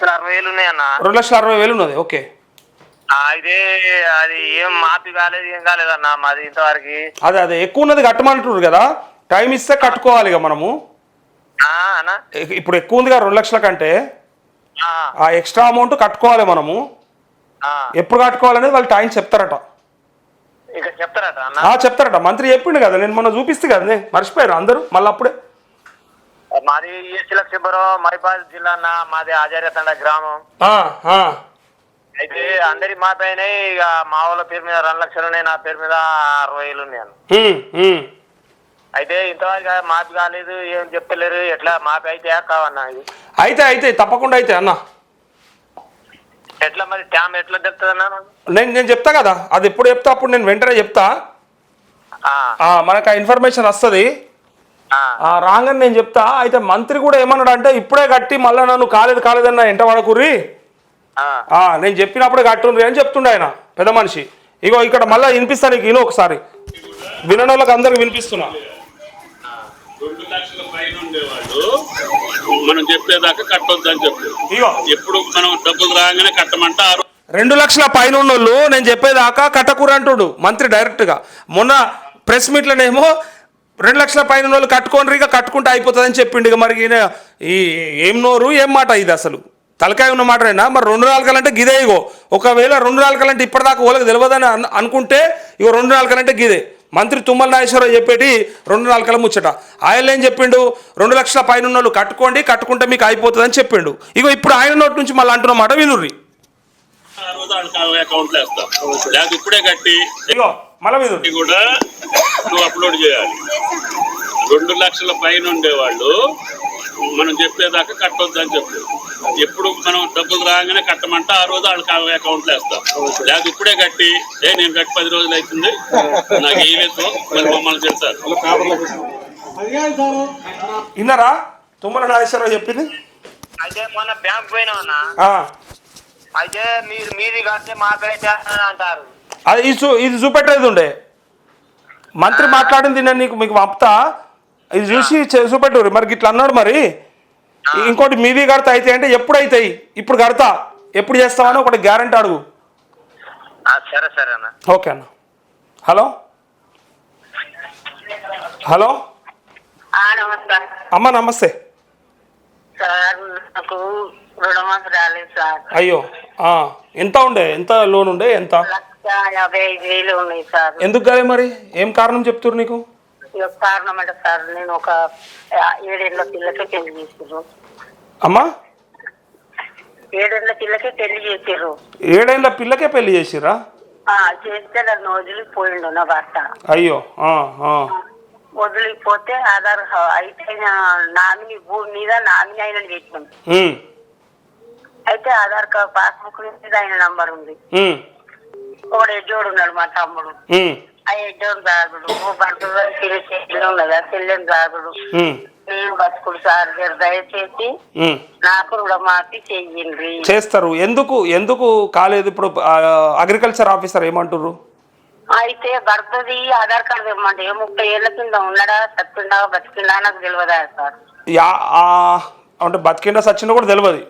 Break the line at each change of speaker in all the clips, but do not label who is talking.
లక్షల అరవై వేలు ఉన్నాయి అన్న
రెండు లక్షల అరవై వేలు ఉన్నది ఓకే
అయితే అది ఏం మాపి కాలేదు ఏం కాలేదన్న మాది ఇంతవరకు.
అదే అదే ఎక్కువ ఉన్నది కట్టమంటున్నారు కదా టైం ఇస్తే కట్టుకోవాలి ఇక మనము. ఇప్పుడు ఎక్కువ ఉందిగా రెండు లక్షల కంటే
ఆ,
ఎక్స్ట్రా అమౌంట్ కట్టుకోవాలి మనము. ఎప్పుడు కట్టుకోవాలనేది వాళ్ళు టైం చెప్తారట.
చెప్తారట
చెప్తారట. మంత్రి చెప్పిండు కదా నేను మొన్న చూపిస్తే కదా మర్చిపోయారు అందరూ మళ్ళీ అప్పుడే
మాది ఈస్ట్ లక్ష్మీపురం మైపాల్ జిల్లా అన్న మాది ఆచార్య తండ గ్రామం. అయితే అందరి మా పైన ఇక మా వాళ్ళ పేరు మీద రెండు లక్షలు ఉన్నాయి నా పేరు మీద అరవై
ఉమ్, ఉమ్.
అయితే ఇంతవరకు మాపి కాలేదు ఏం చెప్తలేరు ఎట్లా మాపి అయితే కావన్నా ఇది?
అయితే అయితే తప్పకుండా అయితే అన్న.
ఎట్లా మరి ట్యామ్ ఎట్లా అన్న
నేను నేను చెప్తా కదా అది ఎప్పుడు చెప్తా అప్పుడు నేను వెంటనే చెప్తా. మనకు ఆ ఇన్ఫర్మేషన్ వస్తుంది.
ఆ,
ఆ రాగానే నేను చెప్తా అయితే మంత్రి కూడా ఏమన్నాడు అంటే ఇప్పుడే కట్టి మళ్ళీ నన్ను కాలేదు కాలేదన్న ఎంట పడకుర్రి.
ఆ.
ఆ, నేను చెప్పినప్పుడే కట్టుండ్రి అని చెప్తుండే ఆయన పెద్ద మనిషి. ఇగో ఇక్కడ మళ్ళీ వినిపిస్తా నీకు విను ఒకసారి. వినని వాళ్ళకి అందరికి వినిపిస్తున్నా.
రెండు లక్షల పైన ఉండేవాళ్ళు మనం చెప్పేదాకా కట్టొద్దని చెప్పారు
ఇగో.
ఎప్పుడు మనం డబ్బులు రాగానే కట్టమంటే ఆ రోజు
రెండు లక్షల పైన ఉన్నోళ్ళు నేను చెప్పేదాకా కట్టకూర అంటుడు మంత్రి డైరెక్ట్గా. మొన్న ప్రెస్ మీట్లోనేమో రెండు లక్షల పైన వాళ్ళు కట్టుకోండి ఇక కట్టుకుంటే అయిపోతుందని చెప్పిండు ఇక మరి ఈయన. ఈ ఏం నోరు ఏం మాట ఇది అసలు? తలకాయ ఉన్న మాటనేనా మరి రెండు నాలుకలంటే గిదే ఇగో. ఒకవేళ రెండు నాలుకలంటే ఇప్పటిదాకా వాళ్ళకి తెలియదని అన్- అనుకుంటే ఇగో రెండు నాలుకలంటే గిదే. మంత్రి తుమ్మల నాగేశ్వరరావు చెప్పేటి రెండు నాలుకల ముచ్చట. ఆయన ఏం చెప్పిండు? రెండు లక్షల పైన వాళ్ళు కట్టుకోండి కట్టుకుంటే మీకు అయిపోతుందని చెప్పిండు. ఇగో ఇప్పుడు ఆయన నోటి నుంచి మళ్ళీ అంటున్న మాట వినుర్రి. ఇగో మళ్ళీ
కూడా నువ్వు అప్లోడ్ చేయాలి. రెండు లక్షల పైన ఉండేవాళ్ళు. మనం చెప్పేదాకా కట్టొద్దని చెప్పారు ఎప్పుడు మనం డబ్బులు రాగానే కట్టమంటే ఆ రోజు వాళ్ళకి అకౌంట్లో వేస్తాం. లేకపోతే ఇప్పుడే కట్టి ఏ నేను కట్టి పది రోజులు అవుతుంది. నాకు ఏ లేదు మరి మమ్మల్ని తిడతారు.
విన్నారా? తుమ్మల నాగేశ్వరరావు చెప్పింది?
అయితే మొన్న బ్యాంక్
ఆ,
అయితే మీరు మీది కడితే అని అంటారు.
అది ఇది చూపెట్టేది ఉండే. మంత్రి మాట్లాడింది నేను నీకు మీకు పంపుతా. ఇది చూసి చే- చూపెట్టుర్రి మరి ఇట్లా అన్నాడు మరి. ఇంకోటి మీది కడతా అయితే అంటే ఎప్పుడు అవుతాయి ఇప్పుడు కడతా. ఎప్పుడు చేస్తామని ఒకటి గ్యారంటీ అడుగు.
ఆ, సరే సరే అన్న.
ఓకే అన్న. హలో? హలో?
నమస్కారం.
అమ్మ నమస్తే.
సార్ నాకు రుణమాఫీ రాలేదు సార్.
అయ్యో. ఆ, ఎంత ఉండే? ఎంత లోన్ ఉండే? ఎంత?
యాభై ఐదు వేలు ఉన్నాయి సార్.
ఎందుకు కాలే మరి? ఏం కారణం చెప్తున్నారు నీకు?
యొక్క కారణం అంటే సార్. నేను ఒక ఆ, ఏడేళ్ళ పిల్లకే పెళ్ళి చేసారు
అమ్మా?
ఏడేళ్ళ పిల్లకే పెళ్ళి చేసారు
ఏడేళ్ళ పిల్లకే పెళ్ళి చేసిరా
చేస్తే నన్ను వదిలిపోయిండు నా భర్త.
అయ్యో ఆ, ఆ.
వదిలిపోతే ఆధార్ అయితే నామినీ భూమి మీద నామినీ ఆయన పెట్టాం
ఉమ్,
అయితే ఆధార్ కార్డ్ పాస్బుక్ మీద ఆయన నంబర్ ఉంది.
ఉమ్,
ఒకడు ఎడ్డోడు ఉన్నాడు మా తమ్ముడు. ఆ ఎడ్డోడు రాదుడు ఓ భర్త చెల్లి ఉన్నదా చెల్లెని
ఉమ్,
నేను బతుకుడు సార్ మీరు దయచేసి. నాకు రుణమాఫీ చెయ్యండి.
చేస్తారు. ఎందుకు ఎందుకు కాలేదు ఇప్పుడు అగ్రికల్చర్ ఆఫీసర్ ఏమంటుర్రు?
అయితే భర్తది ఆధార్ కార్డు ఇవ్వమంటే ఏ ముప్పై ఏళ్ళ కింద ఉన్నాడా చచ్చిండా బతికిండా నాకు తెలియదా సార్?
యా ఆ, అంటే బతికిండా సచ్చిండా కూడా తెలియదు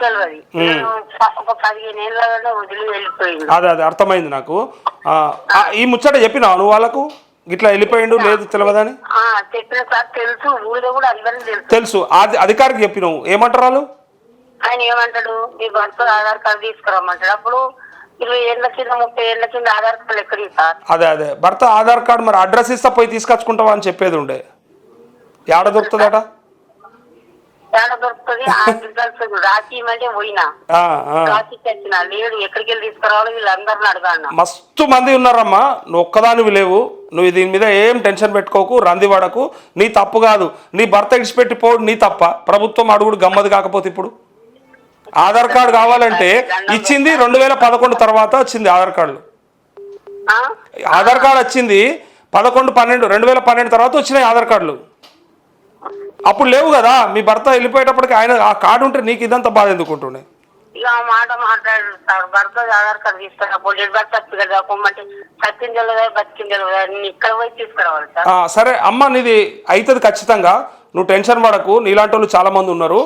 ప- ఒక పదిహేను వదిలి వెళ్ళిపోయింది
అదే అదే అర్థమైంది నాకు. ఆ, ఆ, ఈ ముచ్చట చెప్పినావు నువ్వు వాళ్ళకు? ఇట్లా వెళ్ళిపోయిండు లేదు తెలియదని
ఆ చెప్పిన సార్ తెలుసు ఊళ్ళో కూడా తెలుసు.
తెలుసు. అది అధికారికి చెప్పినావు. ఏమంటారు వాళ్ళు?
ఆయన ఏమంటాడు? మీ భర్త ఆధార్ కార్డు తీసుకురమ్మంటాడు. అప్పుడు ఇరవై ఏళ్ళ కింద ముప్పై ఏళ్ళ కింద ఆధార్ కార్డు ఎక్కడి సార్
అదే అదే. భర్త ఆధార్ కార్డు మరి అడ్రస్ ఇస్తా పోయి తీసుకొచ్చుకుంటావా అని చెప్పేది ఉండే. ఏడ దొరుకుతుందట?
దొరుకుతుంది రాసి ఇవ్వమంటే పోయినా.
ఆ, ఆ.
రాసి తెచ్చిన లేడు ఎక్కడికి వెళ్ళి తీసుకురావాలో వీళ్ళందరిని అడగాను
మస్తు మంది ఉన్నారమ్మా నువ్వు ఒక్కదానివి లేవు. నువ్వు దీని మీద ఏం టెన్షన్ పెట్టుకోకు రంది పడకు. నీ తప్పు కాదు. నీ భర్త ఇడిచిపెట్టి పోడు నీ తప్ప. ప్రభుత్వం అడుగుడు గమ్మది కాకపోతే ఇప్పుడు. ఆధార్ కార్డు కావాలంటే ఇచ్చింది రెండు వేల పదకొండు తర్వాత వచ్చింది ఆధార్ కార్డులు.
ఆ?
ఆధార్ కార్డు వచ్చింది పదకొండు పన్నెండు రెండు వేల పన్నెండు తర్వాత వచ్చినాయి ఆధార్ కార్డులు. అప్పుడు లేవు కదా మీ భర్త వెళ్ళిపోయేటప్పటికి ఆయన ఆ కార్డు ఉంటే నీకు ఇదంతా బాధ ఎందుకుంటుండే?
ఇక ఆ మాట మాట్లాడు సార్ భర్త ఆధార్ కార్డు తీసుకురా పొలిట్ భర్త కదా కొమ్మంటే సత్యం తెలియదా బతికింది తెలియదా నేను ఇక్కడ పోయి తీసుకురావాలి సార్.
ఆ, సరే అమ్మ నీది అవుతుంది ఖచ్చితంగా నువ్వు టెన్షన్ పడకు నీలాంటి వాళ్ళు చాలా మంది ఉన్నారు.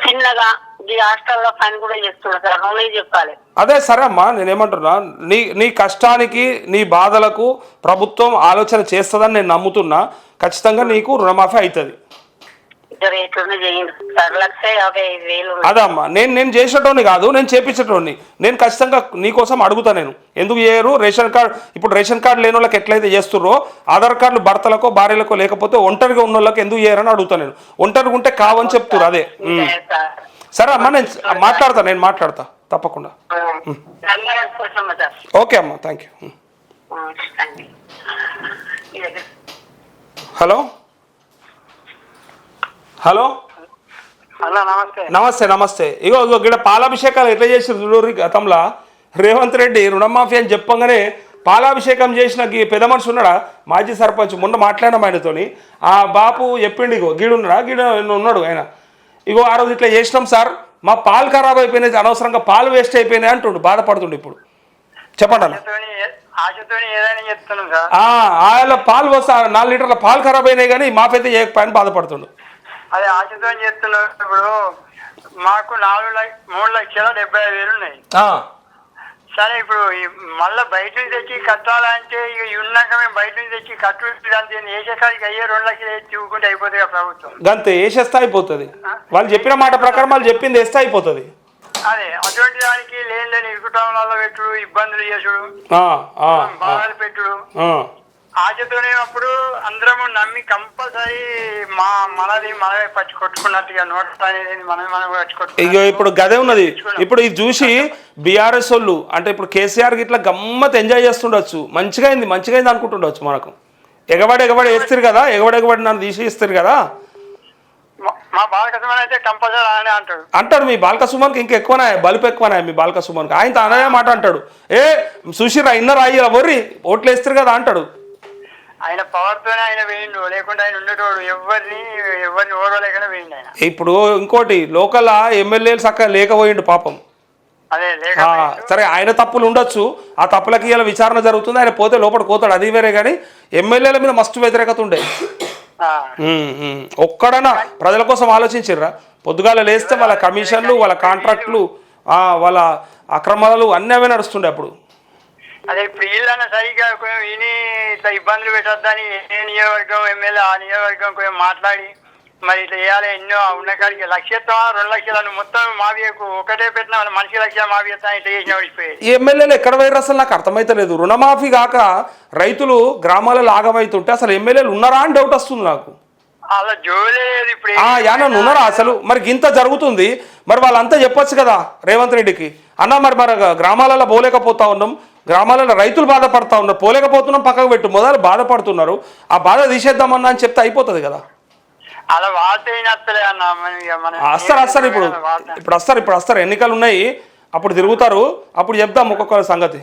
చిన్నగా ఈ హాస్టల్లో పని కూడా చేస్తున్నా సార్. నువ్వే చెప్పాలి.
అదే సరే అమ్మా నేనేమంటున్నా నీ నీ కష్టానికి నీ బాధలకు ప్రభుత్వం ఆలోచన చేస్తుందని నేను నమ్ముతున్నా. ఖచ్చితంగా నీకు రుణమాఫీ అవుతుంది
జర ఎట్లున్నా చేయండి. సార్ లక్ష యాభై ఐదు వేలు ఉన్నాయి.
అదే అమ్మా నేను నేను చేసేటోని కాదు నేను చేపించేటోని నేను ఖచ్చితంగా నీకోసం అడుగుతా నేను. ఎందుకు చేయరు? రేషన్ కార్డ్ ఇప్పుడు రేషన్ కార్డు లేని వాళ్ళకి ఎట్లయితే చేస్తుర్రో ఆధార్ కార్డులు భర్తలకో భార్యలకో లేకపోతే ఒంటరిగా ఉన్న వాళ్ళకి ఎందుకు చేయరని అడుగుతా నేను. ఒంటరిగా ఉంటే కావని చెప్తురు అదే.
సరే
అమ్మా నేను మాట్లాడతా నేను మాట్లాడతా తప్పకుండా. ఓకే అమ్మా థ్యాంక్ యూ హలో? హలో?
నమస్తే.
నమస్తే ఇగో ఇగో ఇక్కడ పాలాభిషేకాలు ఎట్లా చేసి చూడరు గతంలో రేవంత్ రెడ్డి రుణమాఫీ అని చెప్పంగానే పాలాభిషేకం చేసిన గీ పెద్ద మనిషి ఉన్నాడా? మాజీ సర్పంచ్ మొన్న మాట్లాడినాం ఆయనతోని. ఆ బాపు చెప్పిండు ఇగో గీడు ఉన్నాడా గీడు ఉన్నాడు ఆయన? ఇగో ఆ రోజు ఇట్లా చేసినాం సార్ మా పాలు ఖరాబ్ అయిపోయినాయి అనవసరంగా పాలు వేస్ట్ అయిపోయినాయి అంటుండు బాధపడుతుండు ఇప్పుడు. చెప్పండి ఆయన పాలు వస్తా నాలుగు లీటర్ల పాలు ఖరాబ్ అయినాయి కానీ మాపైతే చేయకపోయాని బాధపడుతుండు.
అదే ఆశతో చెప్తున్నాం ఇప్పుడు మాకు నాలుగు లక్ష మూడు లక్షల డెబ్బై ఐదు వేలు ఉన్నాయి. సరే ఇప్పుడు మళ్ళా బయట నుంచి తెచ్చి కట్టాలంటే ఇక ఉన్నాక మేము బయట నుంచి తెచ్చి కట్టు అంతే వేసేసరికి అయ్యే రెండు లక్షలు చూకుంటే అయిపోతుంది కదా ప్రభుత్వం.
గంతే వేసేస్తే అయిపోతుంది. వాళ్ళు చెప్పిన మాట ప్రకారం వాళ్ళు చెప్పింది వేస్తే అయిపోతుంది.
అదే అటువంటి దానికి లేని లేని ఇరుకుటంలో పెట్టుడు ఇబ్బందులు చేసుడు బాధలు పెట్టుడు. ఆశతోనే అప్పుడు అందరము నమ్మి కంపల్సరీ మా మనది మనమే పచ్చి కొట్టుకున్నట్టుగా నోట్ అనేది మనమే మనం పచ్చి
ఇగో
కొట్టుకున్నట్టు
ఇప్పుడు గదే ఉన్నది. ఇప్పుడు ఇది చూసి బీఆర్ఎస్ వాళ్ళు అంటే ఇప్పుడు కేసీఆర్ ఇట్లా గమ్మత్ ఎంజాయ్ చేస్తుండొచ్చు. మంచిగా అయింది మంచిగా అయింది అనుకుంటుండొచ్చు మనకు. ఎగబడి ఎగబడి వేస్తారు కదా ఎగబడి ఎగబడి నన్ను తీసి ఇస్తారు కదా.
మా- బాలకృష్ణ అయితే కంపల్సరీ అలానే అంటాడు.
అంటాడు మీ బాలక సుమన్కి ఇంకా ఎక్కువనా బలుపు ఎక్కువనా మీ బాలక సుమన్కి ఆయన అనే మాట అంటాడు. ఏ సుశీరా ఇన్నర్ అయ్యి వర్రి ఓట్లు వేస్తారు కదా అంటాడు.
ఆయన పవర్ తోనే ఆయన వేయిండు. లేకుంటే ఆయన ఉండేటోడు. ఎవరిని ఎవరిని ఓడలేకనే వేయిండు ఆయన.
ఇప్పుడు ఇంకోటి లోకల్ ఎమ్మెల్యేలు చక్కగా లేకపోయిండు పాపం.
అదే
సరే ఆయన తప్పులు ఉండొచ్చు. ఆ తప్పులకి ఇలా విచారణ జరుగుతుంది. ఆయన పోతే లోపల పోతాడు అది వేరే కానీ ఎమ్మెల్యేల మీద మస్తు వ్యతిరేకత ఉండే. ఒక్కడనా ప్రజల కోసం ఆలోచించిర్రా. పొద్దుగాల లేస్తే వాళ్ళ కమిషన్లు వాళ్ళ కాంట్రాక్ట్లు ఆ, వాళ్ళ అక్రమాలు అన్నీ అవే నడుస్తుండే అప్పుడు.
అదే ఇప్పుడు వీళ్ళన్న సరిగ్గా కొంచెం విని ఇట్లా ఇబ్బందులు పెట్టొద్దని ఏ నియోజకవర్గం ఎమ్మెల్యే ఆ నియోజకవర్గం కొంచెం మాట్లాడి మరి ఇట్లా చేయాలి ఎన్నో ఉన్న కాడికి లక్ష్యత్వం రెండు లక్షలు మొత్తం మావియకు ఒకటే పెట్టిన మనిషి లక్ష మావియత్వం ఇట్లా చేసిన ఓడిపోయేది
ఈ ఎమ్మెల్యేలు ఎక్కడ పోయారు అసలు? నాకు అర్థమైతలేదు. రుణమాఫీ కాక రైతులు గ్రామాలలో ఆగమవుతుంటే అసలు ఎమ్మెల్యేలు ఉన్నారా అని డౌట్ వస్తుంది నాకు.
అలా జోలేదు ఇప్పుడు
ఆ యాన ఉన్నారా అసలు? మరి ఇంత జరుగుతుంది. మరి వాళ్ళంతా చెప్పొచ్చు కదా రేవంత్ రెడ్డికి. అన్న మరి మరి గ్రామాలలో పోలేకపోతా ఉన్నాం. గ్రామాలలో రైతులు బాధపడతా ఉన్నారు. పోలేకపోతున్నాం పక్కకు పెట్టు. మొదలు బాధపడుతున్నారు. ఆ బాధ తీసేద్దామన్నా అని చెప్తే అయిపోతుంది కదా.
అలా మన
వస్తారు వస్తారు ఇప్పుడు. ఇప్పుడు వస్తారు ఇప్పుడు వస్తారు ఎన్నికలు ఉన్నాయి. అప్పుడు తిరుగుతారు. అప్పుడు చెప్దాం ఒక్కొక్కరి సంగతి.